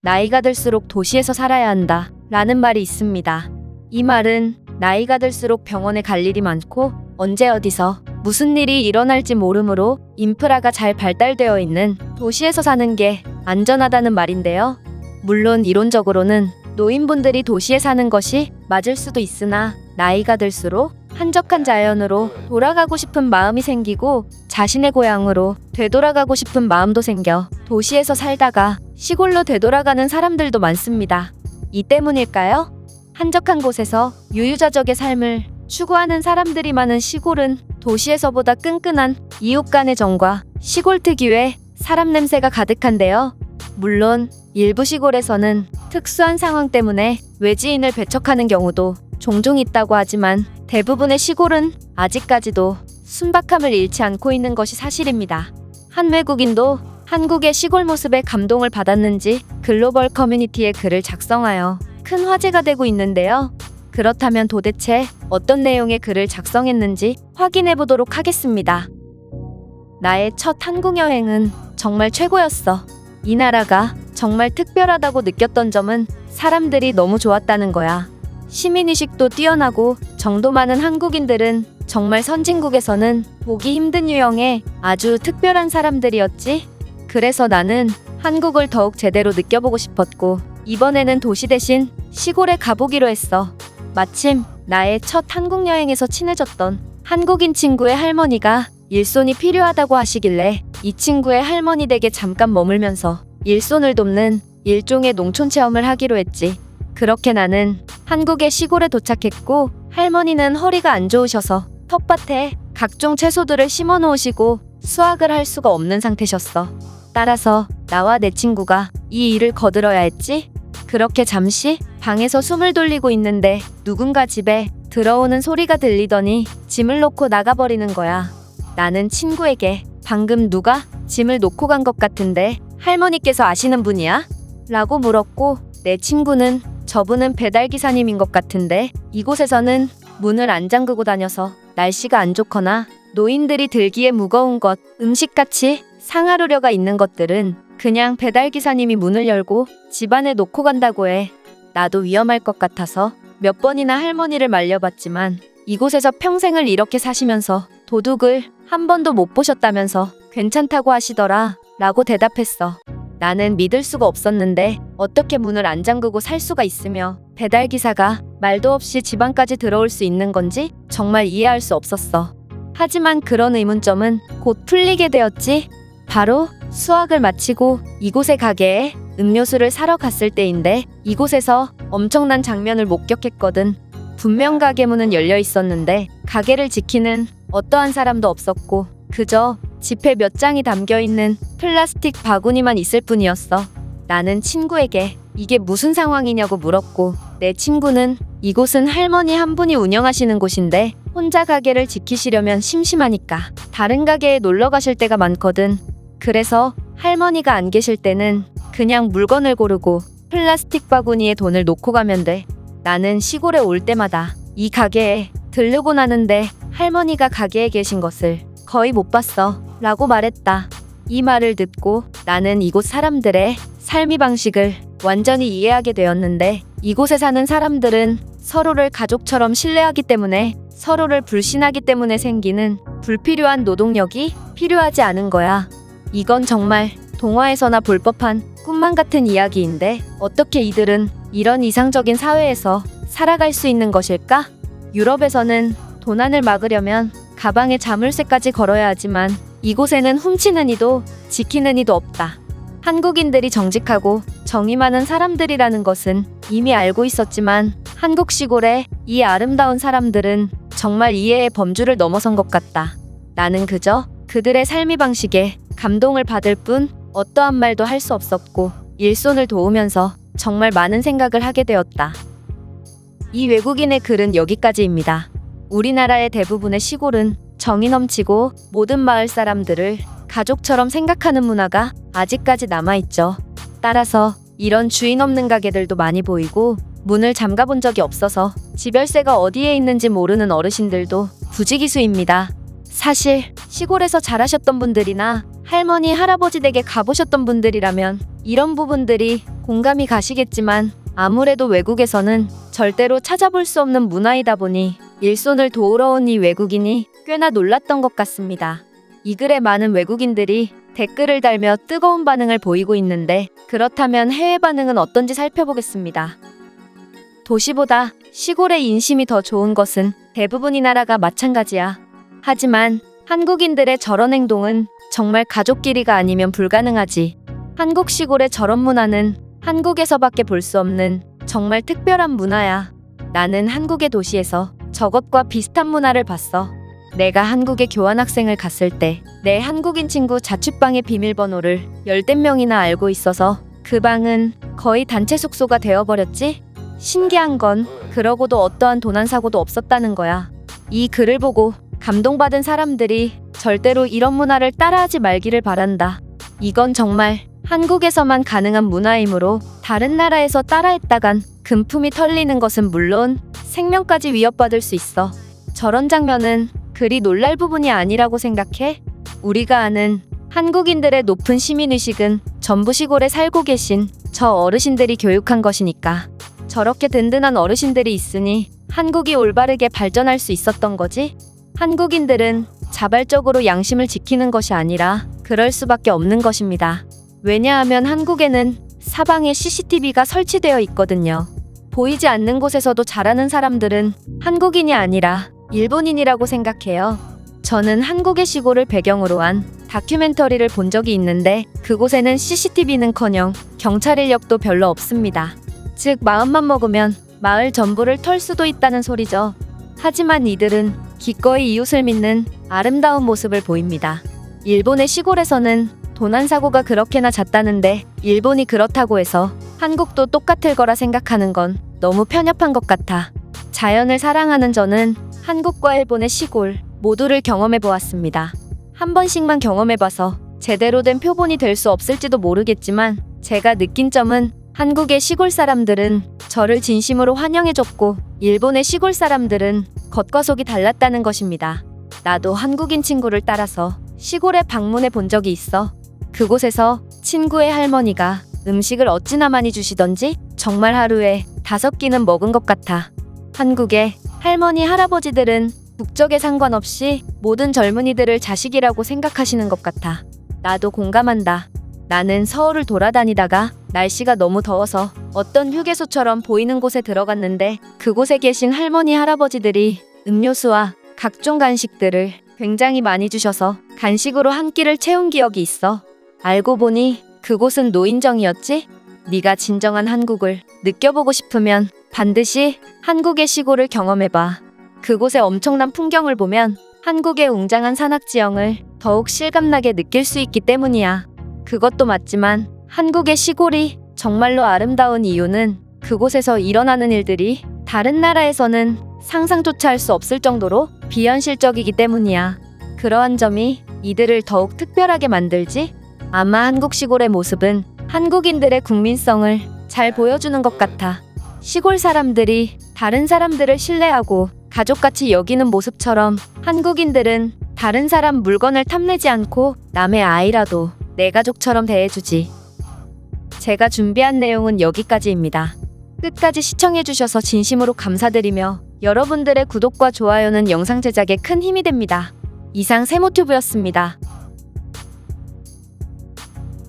나이가 들수록 도시에서 살아야 한다. 라는 말이 있습니다. 이 말은 나이가 들수록 병원에 갈 일이 많고 언제 어디서 무슨 일이 일어날지 모르므로 인프라가 잘 발달되어 있는 도시에서 사는 게 안전하다는 말인데요. 물론 이론적으로는 노인분들이 도시에 사는 것이 맞을 수도 있으나 나이가 들수록 한적한 자연으로 돌아가고 싶은 마음이 생기고 자신의 고향으로 되돌아가고 싶은 마음도 생겨 도시에서 살다가 시골로 되돌아가는 사람들도 많습니다. 이 때문일까요? 한적한 곳에서 유유자적의 삶을 추구하는 사람들이 많은 시골은 도시에서보다 끈끈한 이웃 간의 정과 시골 특유의 사람 냄새가 가득한데요. 물론 일부 시골에서는 특수한 상황 때문에 외지인을 배척하는 경우도 종종 있다고 하지만 대부분의 시골은 아직까지도 순박함을 잃지 않고 있는 것이 사실입니다. 한 외국인도 한국의 시골 모습에 감동을 받았는지 글로벌 커뮤니티에 글을 작성하여 큰 화제가 되고 있는데요. 그렇다면 도대체 어떤 내용의 글을 작성했는지 확인해 보도록 하겠습니다. 나의 첫 한국 여행은 정말 최고였어. 이 나라가 정말 특별하다고 느꼈던 점은 사람들이 너무 좋았다는 거야. 시민의식도 뛰어나고 정도 많은 한국인들은 정말 선진국에서는 보기 힘든 유형의 아주 특별한 사람들이었지. 그래서 나는 한국을 더욱 제대로 느껴보고 싶었고, 이번에는 도시 대신 시골에 가보기로 했어. 마침 나의 첫 한국 여행에서 친해졌던 한국인 친구의 할머니가 일손이 필요하다고 하시길래 이 친구의 할머니 댁에 잠깐 머물면서 일손을 돕는 일종의 농촌 체험을 하기로 했지. 그렇게 나는 한국의 시골에 도착했고 할머니는 허리가 안 좋으셔서 텃밭에 각종 채소들을 심어 놓으시고 수확을 할 수가 없는 상태셨어. 따라서 나와 내 친구가 이 일을 거들어야 했지. 그렇게 잠시 방에서 숨을 돌리고 있는데 누군가 집에 들어오는 소리가 들리더니 짐을 놓고 나가버리는 거야. 나는 친구에게 방금 누가 짐을 놓고 간 것 같은데 할머니께서 아시는 분이야? 라고 물었고 내 친구는 저분은 배달기사님인 것 같은데 이곳에서는 문을 안 잠그고 다녀서 날씨가 안 좋거나 노인들이 들기에 무거운 것, 음식같이 상하루려가 있는 것들은 그냥 배달기사님이 문을 열고 집안에 놓고 간다고 해. 나도 위험할 것 같아서 몇 번이나 할머니를 말려봤지만 이곳에서 평생을 이렇게 사시면서 도둑을 한 번도 못 보셨다면서 괜찮다고 하시더라 라고 대답했어. 나는 믿을 수가 없었는데 어떻게 문을 안 잠그고 살 수가 있으며 배달기사가 말도 없이 집안까지 들어올 수 있는 건지 정말 이해할 수 없었어. 하지만 그런 의문점은 곧 풀리게 되었지. 바로 수학을 마치고 이곳의 가게에 음료수를 사러 갔을 때인데 이곳에서 엄청난 장면을 목격했거든. 분명 가게 문은 열려 있었는데 가게를 지키는 어떠한 사람도 없었고 그저 지폐 몇 장이 담겨 있는 플라스틱 바구니만 있을 뿐이었어. 나는 친구에게 이게 무슨 상황이냐고 물었고 내 친구는 이곳은 할머니 한 분이 운영하시는 곳인데 혼자 가게를 지키시려면 심심하니까 다른 가게에 놀러 가실 때가 많거든. 그래서 할머니가 안 계실 때는 그냥 물건을 고르고 플라스틱 바구니에 돈을 놓고 가면 돼. 나는 시골에 올 때마다 이 가게에 들르고 나는데 할머니가 가게에 계신 것을 거의 못 봤어. 라고 말했다. 이 말을 듣고 나는 이곳 사람들의 삶의 방식을 완전히 이해하게 되었는데 이곳에 사는 사람들은 서로를 가족처럼 신뢰하기 때문에 서로를 불신하기 때문에 생기는 불필요한 노동력이 필요하지 않은 거야. 이건 정말 동화에서나 볼 법한 꿈만 같은 이야기인데 어떻게 이들은 이런 이상적인 사회에서 살아갈 수 있는 것일까? 유럽에서는 도난을 막으려면 가방에 자물쇠까지 걸어야 하지만 이곳에는 훔치는 이도 지키는 이도 없다. 한국인들이 정직하고 정이 많은 사람들이라는 것은 이미 알고 있었지만 한국 시골의 이 아름다운 사람들은 정말 이해의 범주를 넘어선 것 같다. 나는 그저 그들의 삶의 방식에 감동을 받을 뿐 어떠한 말도 할 수 없었고 일손을 도우면서 정말 많은 생각을 하게 되었다. 이 외국인의 글은 여기까지입니다. 우리나라의 대부분의 시골은 정이 넘치고 모든 마을 사람들을 가족처럼 생각하는 문화가 아직까지 남아있죠. 따라서 이런 주인 없는 가게들도 많이 보이고 문을 잠가 본 적이 없어서 집열쇠가 어디에 있는지 모르는 어르신들도 부지기수입니다. 사실 시골에서 자라셨던 분들이나 할머니, 할아버지 댁에 가보셨던 분들이라면 이런 부분들이 공감이 가시겠지만 아무래도 외국에서는 절대로 찾아볼 수 없는 문화이다 보니 일손을 도우러 온 이 외국인이 꽤나 놀랐던 것 같습니다. 이 글에 많은 외국인들이 댓글을 달며 뜨거운 반응을 보이고 있는데 그렇다면 해외 반응은 어떤지 살펴보겠습니다. 도시보다 시골의 인심이 더 좋은 것은 대부분이 나라가 마찬가지야. 하지만 한국인들의 저런 행동은 정말 가족끼리가 아니면 불가능하지. 한국 시골의 저런 문화는 한국에서밖에 볼 수 없는 정말 특별한 문화야. 나는 한국의 도시에서 저것과 비슷한 문화를 봤어. 내가 한국에 교환학생을 갔을 때 내 한국인 친구 자취방의 비밀번호를 열댓 명이나 알고 있어서 그 방은 거의 단체 숙소가 되어버렸지? 신기한 건 그러고도 어떠한 도난 사고도 없었다는 거야. 이 글을 보고 감동받은 사람들이 절대로 이런 문화를 따라하지 말기를 바란다. 이건 정말 한국에서만 가능한 문화이므로 다른 나라에서 따라했다간 금품이 털리는 것은 물론 생명까지 위협받을 수 있어. 저런 장면은 그리 놀랄 부분이 아니라고 생각해. 우리가 아는 한국인들의 높은 시민의식은 전부 시골에 살고 계신 저 어르신들이 교육한 것이니까. 저렇게 든든한 어르신들이 있으니 한국이 올바르게 발전할 수 있었던 거지? 한국인들은 자발적으로 양심을 지키는 것이 아니라 그럴 수밖에 없는 것입니다. 왜냐하면 한국에는 사방에 CCTV가 설치되어 있거든요. 보이지 않는 곳에서도 잘하는 사람들은 한국인이 아니라 일본인이라고 생각해요. 저는 한국의 시골을 배경으로 한 다큐멘터리를 본 적이 있는데 그곳에는 CCTV는커녕 경찰 인력도 별로 없습니다. 즉 마음만 먹으면 마을 전부를 털 수도 있다는 소리죠. 하지만 이들은 기꺼이 이웃을 믿는 아름다운 모습을 보입니다. 일본의 시골에서는 도난 사고가 그렇게나 잦다는데 일본이 그렇다고 해서 한국도 똑같을 거라 생각하는 건 너무 편협한 것 같아. 자연을 사랑하는 저는 한국과 일본의 시골 모두를 경험해 보았습니다. 한 번씩만 경험해 봐서 제대로 된 표본이 될 수 없을지도 모르겠지만 제가 느낀 점은 한국의 시골 사람들은 저를 진심으로 환영해줬고 일본의 시골 사람들은 겉과 속이 달랐다는 것입니다. 나도 한국인 친구를 따라서 시골에 방문해 본 적이 있어. 그곳에서 친구의 할머니가 음식을 어찌나 많이 주시던지 정말 하루에 다섯 끼는 먹은 것 같아. 한국의 할머니, 할아버지들은 국적에 상관없이 모든 젊은이들을 자식이라고 생각하시는 것 같아. 나도 공감한다. 나는 서울을 돌아다니다가 날씨가 너무 더워서 어떤 휴게소처럼 보이는 곳에 들어갔는데 그곳에 계신 할머니, 할아버지들이 음료수와 각종 간식들을 굉장히 많이 주셔서 간식으로 한 끼를 채운 기억이 있어. 알고 보니 그곳은 노인정이었지? 네가 진정한 한국을 느껴보고 싶으면 반드시 한국의 시골을 경험해봐. 그곳의 엄청난 풍경을 보면 한국의 웅장한 산악지형을 더욱 실감나게 느낄 수 있기 때문이야. 그것도 맞지만 한국의 시골이 정말로 아름다운 이유는 그곳에서 일어나는 일들이 다른 나라에서는 상상조차 할 수 없을 정도로 비현실적이기 때문이야. 그러한 점이 이들을 더욱 특별하게 만들지? 아마 한국 시골의 모습은 한국인들의 국민성을 잘 보여주는 것 같아. 시골 사람들이 다른 사람들을 신뢰하고 가족같이 여기는 모습처럼 한국인들은 다른 사람 물건을 탐내지 않고 남의 아이라도 내 가족처럼 대해주지. 제가 준비한 내용은 여기까지입니다. 끝까지 시청해주셔서 진심으로 감사드리며 여러분들의 구독과 좋아요는 영상 제작에 큰 힘이 됩니다. 이상 세모튜브였습니다.